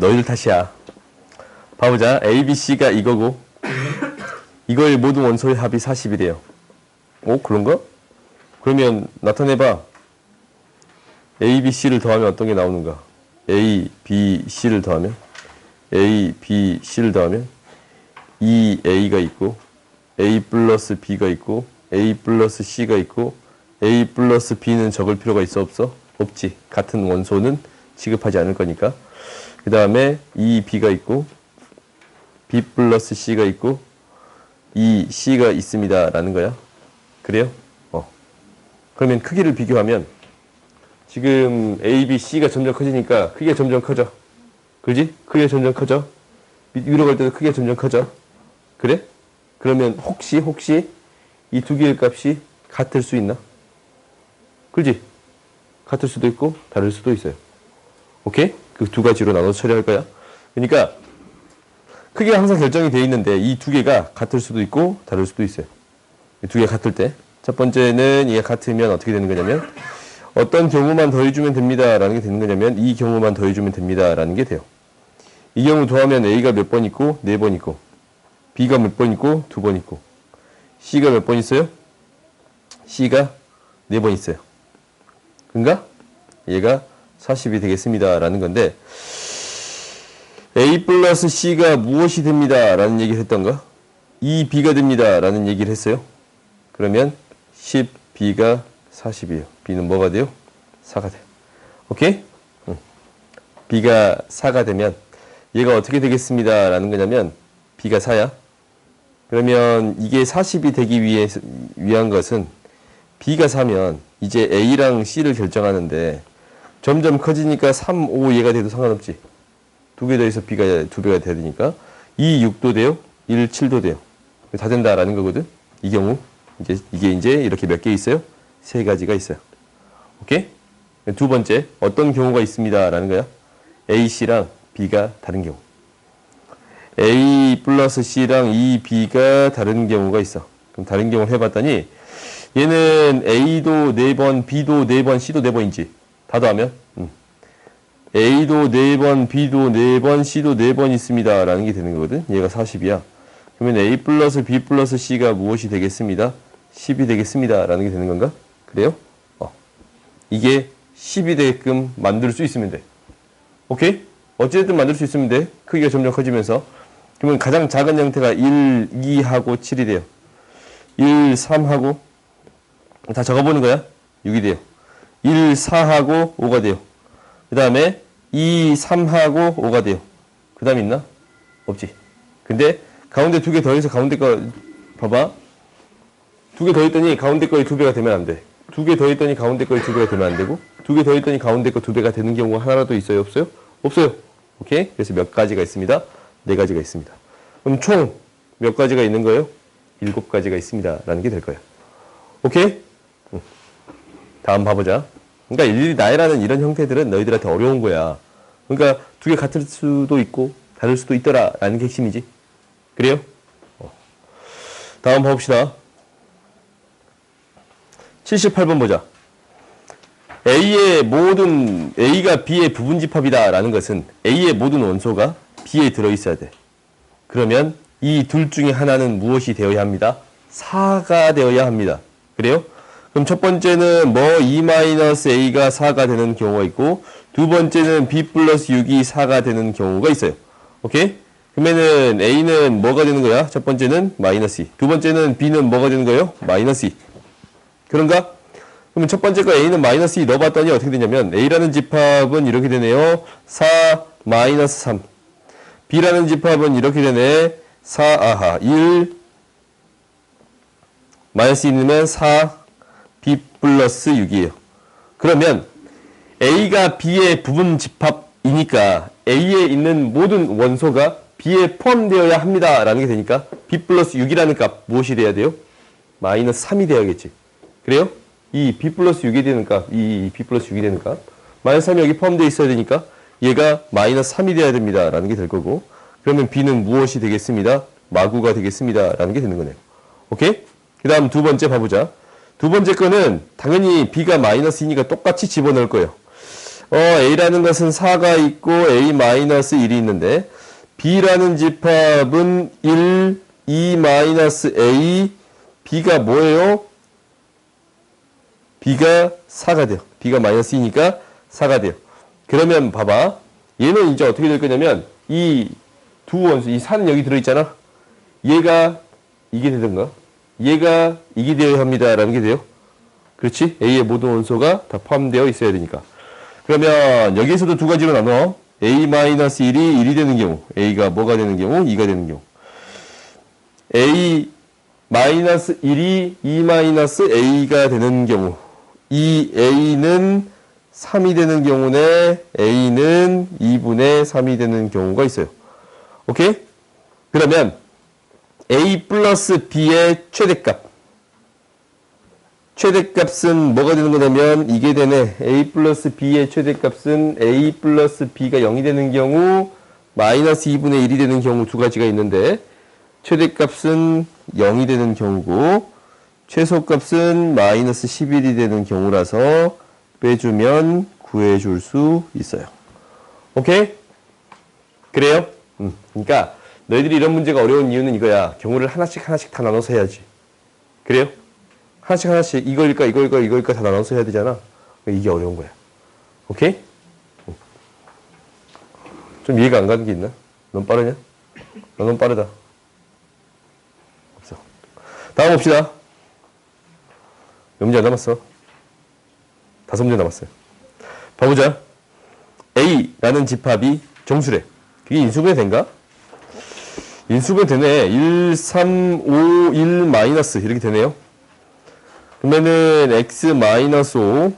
너희들 탓이야. 봐보자. A, B, C가 이거고 이거의 모든 원소의 합이 40이래요. 오 그런가? 그러면 나타내봐. A, B, C를 더하면 어떤 게 나오는가? A, B, C를 더하면 A, B, C를 더하면 2A가 있고 A 플러스 B가 있고 A 플러스 C가 있고 A 플러스 B는 적을 필요가 있어 없어? 없지. 같은 원소는 취급하지 않을 거니까. 그 다음에 2B가 있고 B 플러스 C가 있고 2C가 있습니다. 라는 거야. 그래요? 어. 그러면 크기를 비교하면 지금 A, B, C가 점점 커지니까 크기가 점점 커져. 그지? 크기가 점점 커져. 위- 위로 갈 때도 크기가 점점 커져. 그래? 그러면 혹시 혹시 이 두 개의 값이 같을 수 있나? 그지? 같을 수도 있고 다를 수도 있어요. 오케이? 그 두 가지로 나눠서 처리할 거야. 그러니까 크기가 항상 결정이 되어 있는데 이 두 개가 같을 수도 있고 다를 수도 있어요. 이두 개가 같을 때. 첫 번째는 이게 같으면 어떻게 되는 거냐면 어떤 경우만 더해주면 됩니다라는 게 되는 거냐면 이 경우만 더해주면 됩니다라는 게 돼요. 이 경우 더하면 A가 몇 번 있고 네 번 있고 B가 몇 번 있고 두 번 있고 C가 몇 번 있어요? C가 네 번 있어요. 그런가? 얘가 40이 되겠습니다 라는 건데 A 플러스 C가 무엇이 됩니다 라는 얘기를 했던가? 2B가 됩니다 라는 얘기를 했어요. 그러면 10B가 40이에요. B는 뭐가 돼요? 4가 돼. 오케이? 응. B가 4가 되면 얘가 어떻게 되겠습니다 라는 거냐면 B가 4야. 그러면 이게 40이 되기 위해, 위한 것은 B가 4면 이제 A랑 C를 결정하는데 점점 커지니까 3, 5 얘가 돼도 상관없지. 두 개 더해서 B가 두 배가 돼야 되니까 2, 6도 돼요. 1, 7도 돼요. 다 된다라는 거거든. 이 경우 이제 이게 이제 이렇게 몇 개 있어요? 세 가지가 있어요. 오케이? 두 번째 어떤 경우가 있습니다라는 거야. A, C랑 B가 다른 경우. A 플러스 C랑 E, B가 다른 경우가 있어. 그럼 다른 경우를 해봤더니 얘는 A도 4번, B도 4번, C도 4번이지. 다 더하면 음. A도 4번, B도 4번, C도 4번 있습니다. 라는 게 되는 거거든. 얘가 40이야. 그러면 A 플러스 B 플러스 C가 무엇이 되겠습니다? 10이 되겠습니다. 라는 게 되는 건가? 그래요? 어. 이게 10이 되게끔 만들 수 있으면 돼. 오케이? 어찌됐든 만들 수 있으면 돼. 크기가 점점 커지면서. 그러면 가장 작은 형태가 1, 2하고 7이 돼요. 1, 3하고 다 적어보는 거야. 6이 돼요. 1, 4하고 5가 돼요. 그 다음에 2, 3하고 5가 돼요. 그 다음 있나? 없지. 근데 가운데 두 개 더해서 가운데 거 봐봐. 두 개 더했더니 가운데 거의 두 배가 되면 안 돼. 두 개 더했더니 가운데 거의 두 배가 되면 안 되고 두 개 더했더니 가운데 거 두 배가 되는 경우가 하나라도 있어요? 없어요? 없어요. 오케이? 그래서 몇 가지가 있습니다. 네 가지가 있습니다. 그럼 총 몇 가지가 있는 거예요? 일곱 가지가 있습니다. 라는 게 될 거예요. 오케이? 응. 다음 봐보자. 그러니까 일일이 나열하는 이런 형태들은 너희들한테 어려운 거야. 그러니까 두 개 같을 수도 있고 다를 수도 있더라. 라는 게 핵심이지. 그래요? 어. 다음 봐봅시다. 78번 보자. A의 모든 A가 B의 부분집합이다 라는 것은 A의 모든 원소가 B에 들어 있어야 돼. 그러면 이 둘 중에 하나는 무엇이 되어야 합니다? 4가 되어야 합니다. 그래요? 그럼 첫 번째는 뭐 E-A가 4가 되는 경우가 있고 두 번째는 B 플러스 6이 4가 되는 경우가 있어요. 오케이? 그러면은 A는 뭐가 되는 거야? 첫 번째는 마이너스 2. 두 번째는 B는 뭐가 되는 거예요? 마이너스 2. 그런가? 그러면 첫 번째 거 A는 마이너스 2 넣어봤더니 어떻게 되냐면 A라는 집합은 이렇게 되네요. 4 마이너스 3. B라는 집합은 이렇게 되네. 4 아하 1 마이너스 2면 4 B 플러스 6이에요. 그러면 A가 B의 부분 집합이니까 A에 있는 모든 원소가 B에 포함되어야 합니다. 라는 게 되니까 B 플러스 6이라는 값 무엇이 돼야 돼요? 마이너스 3이 돼야겠지. 그래요? 이 B 플러스 6이 되는 값, 이 B 플러스 6이 되는 값, 마이너스 3이 여기 포함되어 있어야 되니까 얘가 마이너스 3이 돼야 됩니다. 라는 게 될 거고, 그러면 B는 무엇이 되겠습니다? 마구가 되겠습니다. 라는 게 되는 거네요. 오케이? 그 다음 두 번째 봐보자. 두 번째 거는 당연히 B가 마이너스 2니까 똑같이 집어넣을 거예요. 어, A라는 것은 4가 있고 A-1이 있는데 B라는 집합은 1, 2-A, B가 뭐예요? B가 4가 돼요. B가 마이너스 2니까 4가 돼요. 그러면 봐봐. 얘는 이제 어떻게 될 거냐면 이 두 원수, 이 4는 여기 들어있잖아. 얘가 이게 되든가 얘가 이게 되어야 합니다라는 게 돼요. 그렇지? A의 모든 원소가 다 포함되어 있어야 되니까. 그러면 여기에서도 두 가지로 나눠. A-1이 1이 되는 경우, A가 뭐가 되는 경우, 2가 되는 경우. A-1이 2-A가 되는 경우, 이 A는 3이 되는 경우에 A는 2분의 3이 되는 경우가 있어요. 오케이? 그러면 A 플러스 B의 최대값. 최대값은 뭐가 되는 거냐면 이게 되네. A 플러스 B의 최대값은 A 플러스 B가 0이 되는 경우 마이너스 2분의 1이 되는 경우 두 가지가 있는데 최대값은 0이 되는 경우고 최소값은 마이너스 11이 되는 경우라서 빼주면 구해줄 수 있어요. 오케이? 그래요? 음, 그러니까 너희들이 이런 문제가 어려운 이유는 이거야. 경우를 하나씩 하나씩 다 나눠서 해야지. 그래요? 하나씩 하나씩 이거일까 이거일까 이거일까 다 나눠서 해야 되잖아. 이게 어려운 거야. 오케이? 음. 좀 이해가 안 가는 게 있나? 넌 빠르냐? 너 너무 빠르다. 없어. 다음 봅시다. 몇 문제 안 남았어? 다섯 문제 남았어요. 봐보자. A라는 집합이 정수래. 그게 인수분해 된가? 인수분해 되네. 1, 3, 5, 1 마이너스 이렇게 되네요. 그러면은 x 마이너스 5,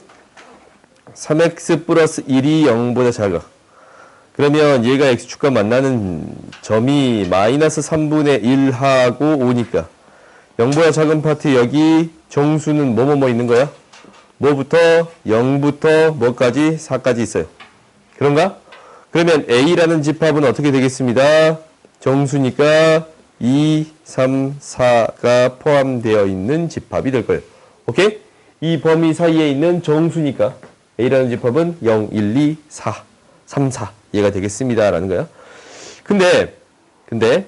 3x 플러스 1이 0보다 작아. 그러면 얘가 x축과 만나는 점이 마이너스 3분의 1하고 5니까 0보다 작은 파트 여기 정수는 뭐뭐뭐 뭐 있는 거야? 뭐부터 0부터 뭐까지 4까지 있어요. 그런가? 그러면 A라는 집합은 어떻게 되겠습니다? 정수니까 2, 3, 4가 포함되어 있는 집합이 될 거예요. 오케이? 이 범위 사이에 있는 정수니까 A라는 집합은 0, 1, 2, 4, 3, 4 얘가 되겠습니다. 라는 거야. 근데 근데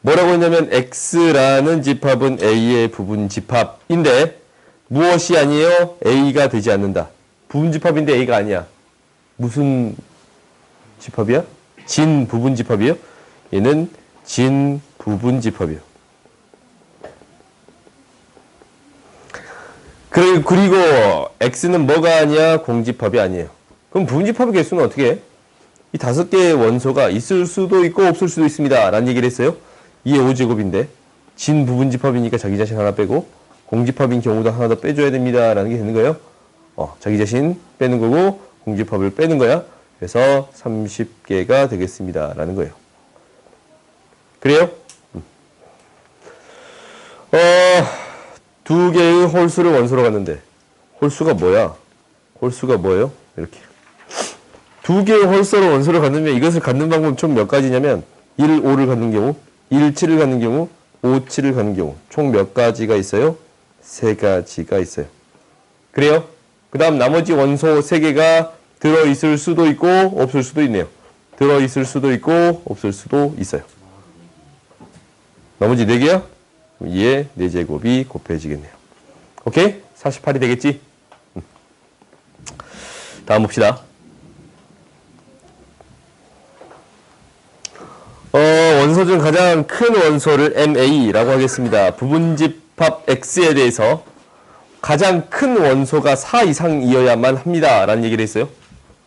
뭐라고 했냐면 X라는 집합은 A의 부분 집합인데 무엇이 아니에요? A가 되지 않는다. 부분 집합인데 A가 아니야. 무슨 집합이야? 진 부분 집합이에요? 얘는 진 부분 집합이에요. 그리고 x는 뭐가 아니야? 공집합이 아니에요. 그럼 부분집합의 개수는 어떻게 해? 이 다섯 개의 원소가 있을 수도 있고 없을 수도 있습니다. 라는 얘기를 했어요. 2의 5제곱인데 진 부분집합이니까 자기 자신 하나 빼고 공집합인 경우도 하나 더 빼줘야 됩니다. 라는 게 되는 거예요. 어, 자기 자신 빼는 거고 공집합을 빼는 거야. 그래서 30개가 되겠습니다. 라는 거예요. 그래요? 음. 어, 두 개의 홀수를 원소로 갔는데 홀수가 뭐야? 홀수가 뭐예요? 이렇게 두 개의 홀수를 원소로 갔으면 이것을 갖는 방법은 총 몇 가지냐면 1, 5를 갖는 경우 1, 7을 갖는 경우 5, 7을 갖는 경우 총 몇 가지가 있어요? 세 가지가 있어요. 그래요? 그 다음 나머지 원소 세 개가 들어있을 수도 있고 없을 수도 있네요. 들어있을 수도 있고 없을 수도 있어요. 나머지 네 개야? 2의 4제곱이 곱해지겠네요. 오케이? 48이 되겠지? 음. 다음 봅시다. 어, 원소 중 가장 큰 원소를 MA라고 하겠습니다. 부분집합 X에 대해서 가장 큰 원소가 4 이상이어야만 합니다. 라는 얘기를 했어요.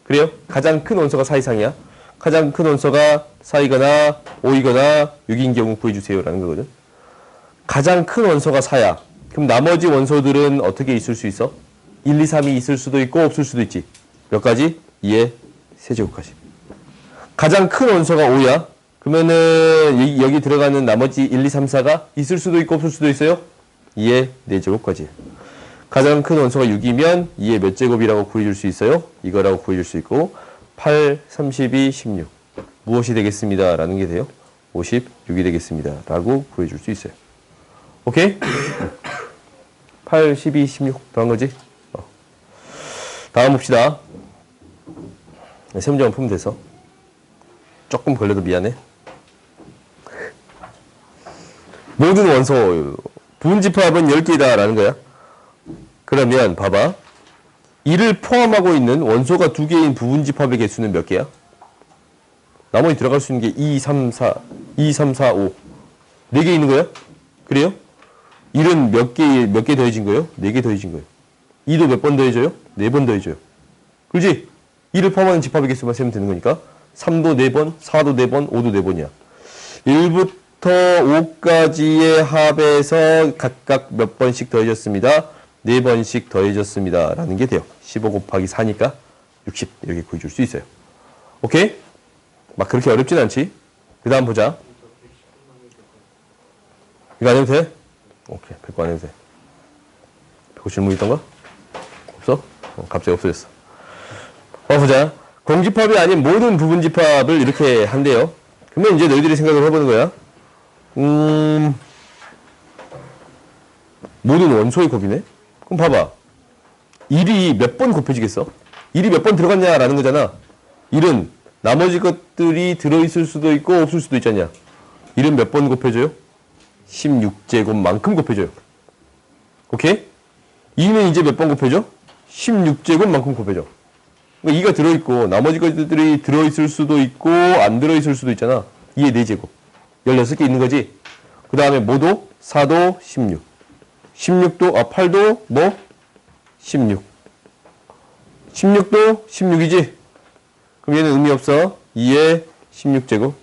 그래요? 가장 큰 원소가 4 이상이야. 가장 큰 원소가 4이거나 5이거나 6인 경우 구해주세요. 라는 거거든. 가장 큰 원소가 4야. 그럼 나머지 원소들은 어떻게 있을 수 있어? 1, 2, 3이 있을 수도 있고 없을 수도 있지. 몇 가지? 2의 세제곱까지. 가장 큰 원소가 5야. 그러면은 여기 들어가는 나머지 1, 2, 3, 4가 있을 수도 있고 없을 수도 있어요. 2의 4제곱까지. 가장 큰 원소가 6이면 2의 몇 제곱이라고 구해줄 수 있어요? 이거라고 구해줄 수 있고 8, 32, 16 무엇이 되겠습니다. 라는 게 돼요. 56이 되겠습니다. 라고 구해줄 수 있어요. 오케이? 8, 12, 16 더한 거지? 어. 다음 봅시다. 세문제만 풀면 돼서. 조금 걸려도 미안해. 모든 원소, 부분집합은 10개다 라는 거야. 그러면 봐봐. 이를 포함하고 있는 원소가 두 개인 부분 집합의 개수는 몇 개야? 나머지 들어갈 수 있는 게 2, 3, 4, 2, 3, 4, 5. 네개 있는 거야? 그래요? 1은 몇 개, 몇 개 더해진 거예요? 네개 더해진 거예요. 2도 몇 번 더해져요? 네번 더해져요. 그렇지? 2를 포함하는 집합의 개수만 세면 되는 거니까 3도 4번, 4도 4번, 5도 4번이야. 1부터 5까지의 합에서 각각 몇 번씩 더해졌습니다. 4번씩 더해졌습니다. 라는 게 돼요. 15 곱하기 4니까 60 이렇게 구해줄 수 있어요. 오케이? 막 그렇게 어렵진 않지? 그 다음 보자. 이거 안 해도 돼? 오케이. 100거 안 해도 돼. 100거 질문 있던가? 없어? 어, 갑자기 없어졌어. 어, 보자. 공집합이 아닌 모든 부분집합을 이렇게 한대요. 그러면 이제 너희들이 생각을 해보는 거야. 음, 모든 원소의 곱이네? 그럼 봐봐. 1이 몇 번 곱해지겠어? 1이 몇 번 들어갔냐라는 거잖아. 1은 나머지 것들이 들어있을 수도 있고 없을 수도 있잖냐. 1은 몇 번 곱해져요? 16제곱만큼 곱해져요. 오케이? 2는 이제 몇 번 곱해져? 16제곱만큼 곱해져. 그러니까 2가 들어있고 나머지 것들이 들어있을 수도 있고 안 들어있을 수도 있잖아. 2의 4제곱. 16개 있는 거지. 그 다음에 뭐도? 4도 16. 16도, 아, 8도 뭐? 16. 16도 16이지? 그럼 얘는 의미 없어. 2의 16제곱.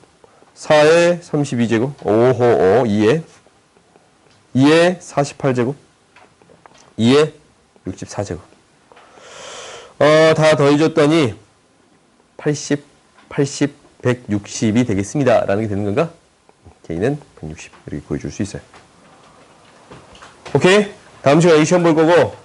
4의 32제곱. 오호, 오, 2의. 2의 48제곱. 2의 64제곱. 어, 다 더해줬더니 80, 80, 160이 되겠습니다. 라는 게 되는 건가? K는 160 이렇게 구해줄 수 있어요. 오케이? 다음 시간에 이 시험 볼 거고